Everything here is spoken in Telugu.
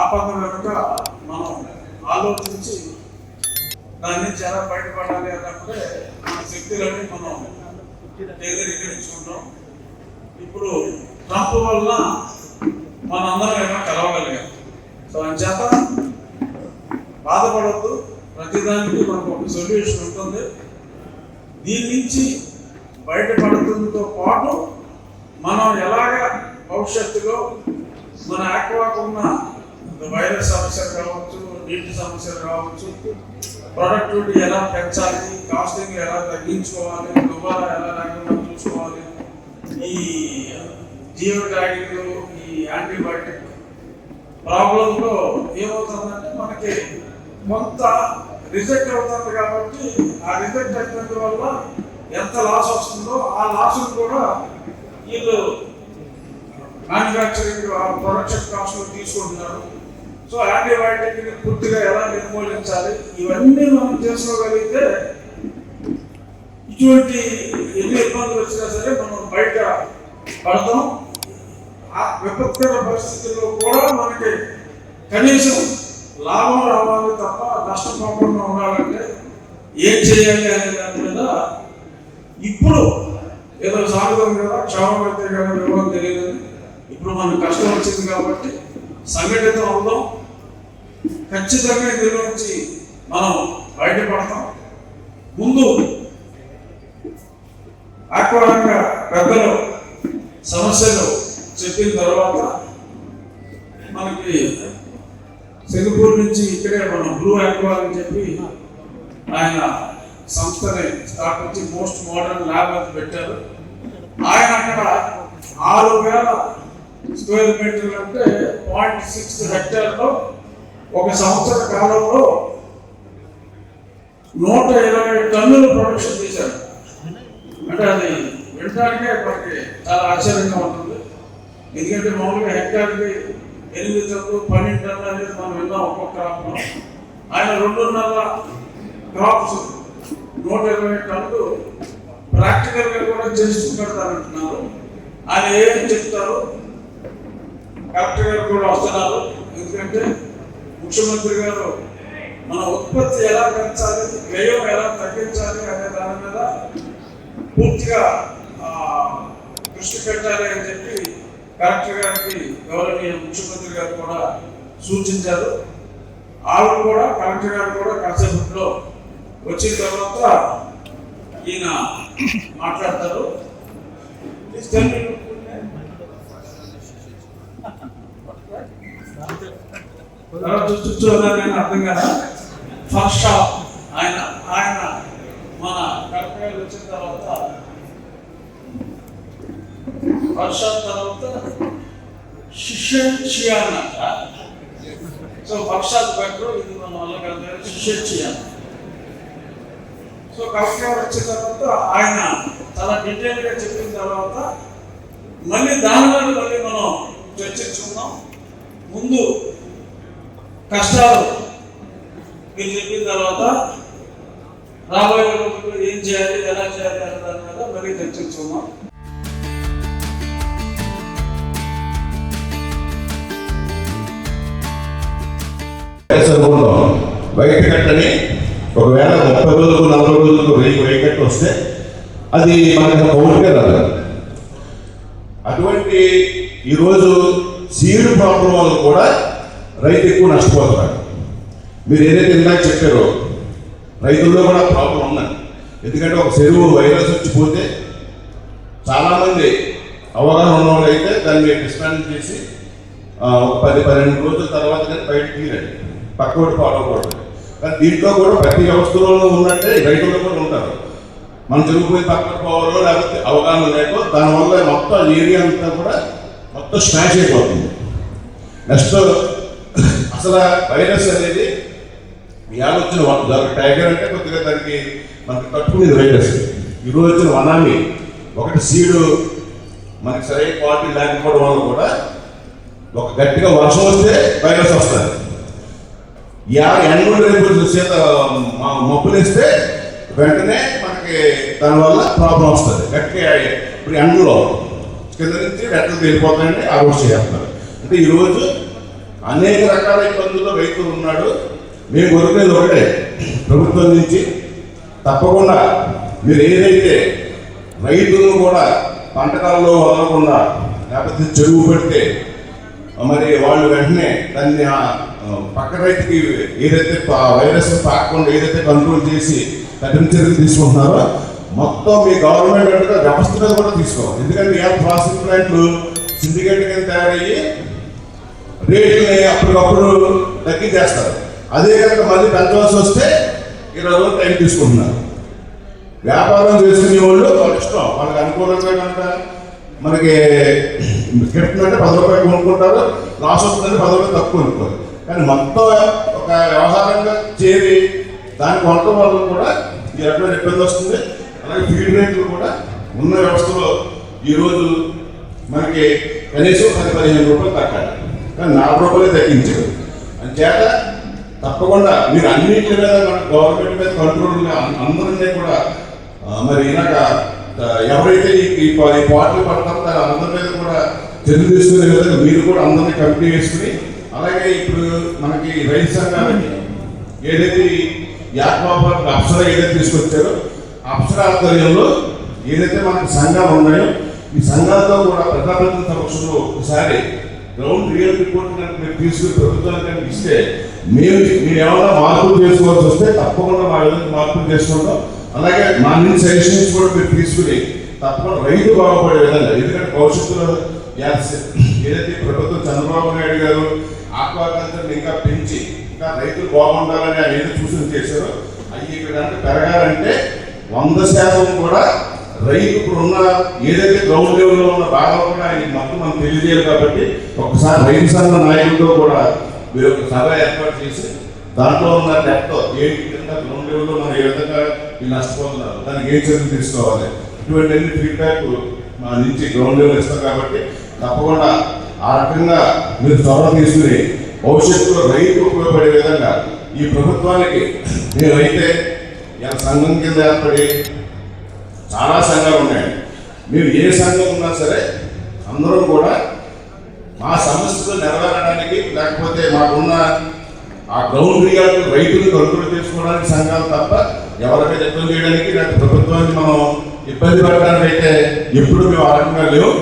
ఆపద వెనుక మనం ఆలోచించి దాని నుంచి ఎలా బయటపడాలి అన్నప్పుడే మన శక్తులని మనం కేంద్రీకరించుకుంటాం ఇప్పుడు ట్రంప్ వల్ల మనందరం ఏమైనా కలవగలిగాం. సో చేత బాధపడద్దు. ప్రతిదానికి మనకు ఒక సొల్యూషన్ ఉంటుంది. దీని నుంచి బయటపడుతుందితో పాటు మనం ఎలాగ భవిష్యత్తులో మన ఆక్వాకున్న వైరస్ సమస్యలు కావచ్చు నీటి సమస్యలు కావచ్చు ప్రొడక్టివిటీ ఎలా పెంచాలి కాస్టింగ్ ఎలా తగ్గించుకోవాలి దుబారా ఎలా లేకుండా చూసుకోవాలి ఈ జియో ట్యాగింగ్ ఈ యాంటీబయాటిక్ ప్రాబ్లంలో ఏమవుతుందంటే మనకి కొంత రిజెక్ట్ అవుతుంది కాబట్టి ఆ రిజెక్ట్ అయినందువల్ల ఎంత లాస్ వస్తుందో ఆ లాస్ కూడా వీళ్ళు మ్యానుఫ్యాక్చరింగ్ ప్రొడక్షన్ కాస్ట్ తీసుకుంటున్నారు. సో యాంటీబయాటిక్ని పూర్తిగా ఎలా నిర్మూలించాలి? ఇవన్నీ మనం చేసుకోగలిగితే ఇటువంటి ఎన్ని ఇబ్బందులు వచ్చినా సరే మనం బయట పడతాం. ఆ విపత్కర పరిస్థితుల్లో కూడా మనకి కనీసం లాభం రావాలి తప్ప నష్టం పోకుండా ఉండాలంటే ఏం చేయాలి అనే దాని మీద ఇప్పుడు ఏదో సాగుతాం కదా క్షేమం అయితే కదా వివరం తెలియదు. ఇప్పుడు మనకు కష్టం వచ్చింది కాబట్టి సంఘటితం అవుదాం. ఖచ్చితంగా ఇందులో నుంచి మనం బయటపడతాం. ముందు ఆక్వారంగ పెద్దలు సమస్యలు చెప్పిన తర్వాత మనకి సింగపూర్ నుంచి ఇక్కడే మనం బ్లూ ఆక్వా అని చెప్పి ఆయన సంస్థని స్థాపించి మోస్ట్ మోడర్న్ ల్యాబ్ అని పెట్టారు. ఆయన అక్కడ ఆరు వేల స్క్వేర్ మీటర్లు అంటే పాయింట్ సిక్స్ హెక్టార్లో ఒక సంవత్సర కాలంలో నూట ఇరవై టన్నుల ప్రొడక్షన్ చేశారు. అంటే అది వినడానికే మనకి చాలా ఆశ్చర్యంగా ఉంటుంది. ఎందుకంటే మామూలుగా హెక్టార్కి ఎనిమిది టన్నులు పన్నెండు టన్నులు అనేది మనం విన్నాం ఒక్కొక్క క్రాప్ ఆయన రెండున్నర క్రాప్స్ నూట ఇరవై టన్నులు ప్రాక్టికల్గా కూడా చేసి అంటున్నారు ఆయన ఏం చెప్తారు? కలెక్టర్ గారు కూడా వస్తున్నారు. ఎందుకంటే ముఖ్యమంత్రి గారు మన ఉత్పత్తి ఎలా పెంచాలి వ్యయం ఎలా తగ్గించాలి అనే దాని మీద పూర్తిగా దృష్టి పెట్టాలి అని చెప్పి కలెక్టర్ గారికి గౌరవనీయ ముఖ్యమంత్రి గారు కూడా సూచించారు. ఆవిడ కూడా కలెక్టర్ గారు కూడా కాసేపట్లో వచ్చిన తర్వాత ఈయన మాట్లాడతారు. తర్వాత చుట్టూ నేను అర్థం కదా? First shop. ఆయన ఆయన మన కలెక్టర్ వచ్చిన తర్వాత ఫస్ట్ షాప్ తర్వాత శిష్యన్ అంట సో ఫస్ట్ షాప్ బెటర్ ఇది మన వల్ల కదా శిష్యన్ సో కలెక్టర్ వచ్చిన తర్వాత ఆయన చాలా డీటెయిల్గా చెప్పిన తర్వాత మళ్ళీ దాని మళ్ళీ మనం చర్చించుకుందాం. ముందు కష్టాలు. మీరు చెప్పిన తర్వాత రాబోయే రోజుల్లో ఏం చేయాలి ఎలా చేయాలి అనే దాని మీద మరీ చర్చించుకుందాం వైట్ కట్టని ఒకవేళ ముప్పై రోజులకు నలభై రోజులకు వెయ్యి వైట్ కట్ట వస్తే అది మనకి కౌంటే రాదు. అటువంటి ఈరోజు సీడ్ ప్రాబ్లం వల్ల కూడా రైతు ఎక్కువ నష్టపోతున్నాడు మీరు ఏదైతే ఇందాక చెప్పారో రైతుల్లో కూడా ప్రాబ్లం ఉన్నాయి ఎందుకంటే ఒక చెరువు వైరస్ వచ్చిపోతే చాలామంది అవగాహన ఉన్న వాళ్ళు అయితే దాన్ని డిస్పాండ్ చేసి ఒక పది పన్నెండు రోజుల తర్వాత కానీ బయట తీరండి. పక్కోటి పాడకూడదు కానీ దీంట్లో కూడా ప్రతి వ్యవస్థలోనూ ఉన్నట్టే రైతుల్లో కూడా ఉంటారు. మనం చెరుకుపోయి పక్కకు పోవాలో లేకపోతే అవగాహన లేకో దానివల్ల మొత్తం ఏరియా అంతా కూడా మొత్తం స్మాష్ అయిపోతుంది. నెక్స్ట్ అసలు వైరస్ అనేది ఈ వచ్చిన దానికి టైగర్ అంటే కొద్దిగా దానికి మనకి కట్టుకునేది వైరస్. ఈరోజు వచ్చిన వనామి ఒకటి సీడు మనకి సరైన క్వాలిటీ లేకపోవడం వల్ల కూడా ఒక గట్టిగా వర్షం వస్తే వైరస్ వస్తుంది. యాభై ఎండ రేపు చేత మ- వెంటనే మనకి దానివల్ల ప్రాబ్లం వస్తుంది. గట్టిగా ఇప్పుడు ఎండలో కింద నుంచి రెట్టలు ఆ ఆలోచన చేస్తారు అంటే ఈరోజు అనేక రకాల ఇబ్బందుల్లో రైతు ఉన్నాడు. మేము కోరుకునేది ఒకటే ప్రభుత్వం నుంచి తప్పకుండా మీరు ఏదైతే రైతులను కూడా పంటకాలలో వదలకుండా లేకపోతే చెరువు పెడితే మరి వాళ్ళు వెంటనే దాన్ని ఆ, పక్క రైతుకి ఏదైతే వైరస్ పాకకుండా ఏదైతే కంట్రోల్ చేసి కఠిన చర్యలు తీసుకుంటున్నారో మొత్తం మీ గవర్నమెంట్ అంటే వ్యవస్థ మీద కూడా తీసుకోవాలి. ఎందుకంటే ఏ ప్రాసెసింగ్ ప్లాంట్లు సిండికేట్ కింద తయారయ్యి రేట్లని అప్పటికప్పుడు తగ్గించేస్తారు అదే కనుక మళ్ళీ పెంచవలసి వస్తే ఇరవై రోజులు టైం తీసుకుంటున్నారు. వ్యాపారం చేసుకునే వాళ్ళు వాళ్ళ ఇష్టం. వాళ్ళకి అనుకూలంగా కనుక మనకి అంటే పది రూపాయలు కొనుక్కుంటారు. లాస్ వస్తుందంటే పది రూపాయలు తక్కువ కొనుక్కోరు. కానీ మొత్తం ఒక వ్యవహారంగా చేరి దాన్ని కొనడం వల్ల కూడా ఈ రకమైన ఇబ్బంది వస్తుంది. అలాగే ఫీడ్ రేట్లు కూడా ఉన్న వ్యవస్థలో ఈరోజు మనకి కనీసం పది పదిహేను రూపాయలు తగ్గాలి. కానీ నాలుగు రూపాయలే తగ్గించారు అంచేత తప్పకుండా మీరు అన్నింటి మీద గవర్నమెంట్ మీద కంట్రోల్ అందరినీ కూడా మరి ఇలాగ ఎవరైతే ఈ ఈ పాటలు పడతారో అందరి మీద కూడా చర్య విధంగా మీరు కూడా అందరినీ కమిటీ వేసుకుని అలాగే ఇప్పుడు మనకి రైతు సంఘానికి ఏదైతే ఈ అప్సర ఏదైతే తీసుకొచ్చారో అప్సర ఆధ్వర్యంలో ఏదైతే మనకి సంఘాలు ఉన్నాయో ఈ సంఘాలతో కూడా ప్రజాప్రతినిధుల సమక్షంలో ఒకసారి గ్రౌండ్ రియల్ రిపోర్ట్ కనుక మీరు తీసుకుని ప్రభుత్వానికి కనుక ఇస్తే మేము మీరు ఏమైనా మార్పులు చేసుకోవాల్సి వస్తే తప్పకుండా మా విధంగా మార్పులు చేసుకుంటాం. అలాగే మా నుంచి సజెషన్స్ కూడా మీరు తీసుకుని తప్పకుండా రైతు బాగుపడే విధంగా ఎందుకంటే భవిష్యత్తులో ఏదైతే ప్రభుత్వం చంద్రబాబు నాయుడు గారు ఆక్వాకల్చర్ని ఇంకా పెంచి ఇంకా రైతులు బాగుండాలని ఆయన ఏదో సూచన చేశారో అవి ఇక్కడ పెరగాలంటే వంద శాతం కూడా రైతు ఇప్పుడు ఉన్న ఏదైతే గ్రౌండ్ లెవెల్లో ఉన్న భాగం కూడా ఆయన మొత్తం మనం తెలియజేయాలి కాబట్టి ఒకసారి రైతు సంఘ నాయకులతో కూడా మీరు ఒక సభ ఏర్పాటు చేసి దాంట్లో ఉన్న డెప్త్ ఏ విధంగా గ్రౌండ్ లెవెల్లో మనం ఏ విధంగా వీళ్ళు నష్టపోతున్నారు దానికి ఏ చర్యలు తీసుకోవాలి? ఇటువంటి అన్ని ఫీడ్బ్యాక్ మా నుంచి గ్రౌండ్ లెవెల్ ఇస్తాం కాబట్టి తప్పకుండా ఆ రకంగా మీరు చొరవ తీసుకుని భవిష్యత్తులో రైతు ఉపయోగపడే విధంగా ఈ ప్రభుత్వానికి నేనైతే సంఘం కింద ఏర్పడి చాలా సంఘాలు ఉన్నాయి. మీరు ఏ సంఘం ఉన్నా సరే అందరం కూడా మా సమస్యలు నెరవేరడానికి లేకపోతే మాకున్న ఆ గ్రౌండ్ రియాలిటీ రైతులు కంట్రోల్ చేసుకోవడానికి సంఘాలు తప్ప ఎవరికైతే మీద చేయడానికి లేకపోతే ప్రభుత్వాన్ని మనం ఇబ్బంది పెట్టడానికి అయితే ఎప్పుడు మేము ఆ రకంగా లేవు.